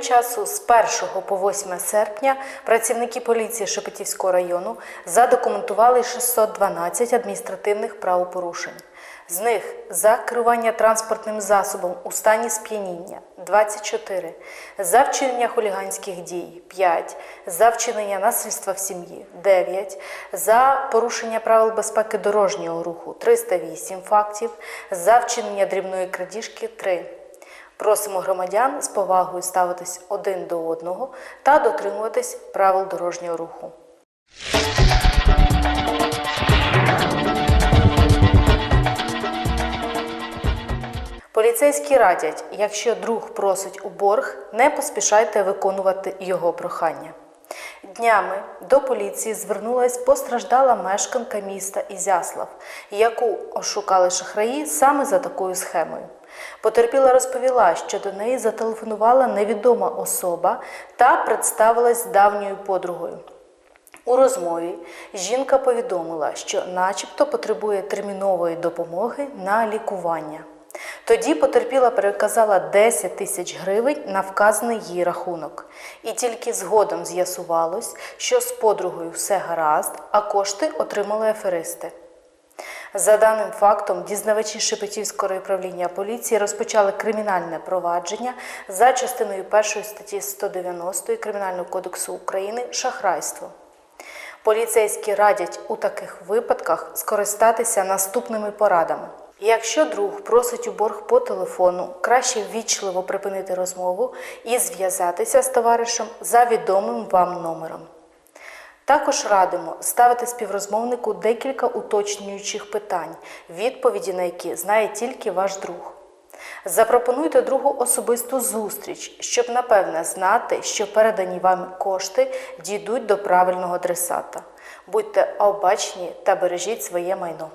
часу з 1 по 8 серпня працівники поліції Шепетівського району задокументували 612 адміністративних правопорушень. З них за керування транспортним засобом у стані сп'яніння 24, за вчинення хуліганських дій 5, за вчинення насильства в сім'ї 9, за порушення правил безпеки дорожнього руху 308 фактів, за вчинення дрібної крадіжки 3. Просимо громадян з повагою ставитись один до одного та дотримуватись правил дорожнього руху. Поліцейські радять, якщо друг просить у борг, не поспішайте виконувати його прохання. Днями до поліції звернулась постраждала мешканка міста Ізяслав, яку ошукали шахраї саме за такою схемою. Потерпіла розповіла, що до неї зателефонувала невідома особа та представилась давньою подругою. У розмові жінка повідомила, що начебто потребує термінової допомоги на лікування. Тоді потерпіла переказала 10 тисяч гривень на вказаний їй рахунок. І тільки згодом з'ясувалось, що з подругою все гаразд, а кошти отримали аферисти. За даним фактом, дізнавачі Шепетівського управління поліції розпочали кримінальне провадження за частиною 1 статті 190 Кримінального кодексу України шахрайство. Поліцейські радять у таких випадках скористатися наступними порадами. Якщо друг просить у борг по телефону, краще ввічливо припинити розмову і зв'язатися з товаришем за відомим вам номером. Також радимо ставити співрозмовнику декілька уточнюючих питань, відповіді на які знає тільки ваш друг. Запропонуйте другу особисту зустріч, щоб напевне знати, що передані вам кошти дійдуть до правильного адресата. Будьте обачні та бережіть своє майно.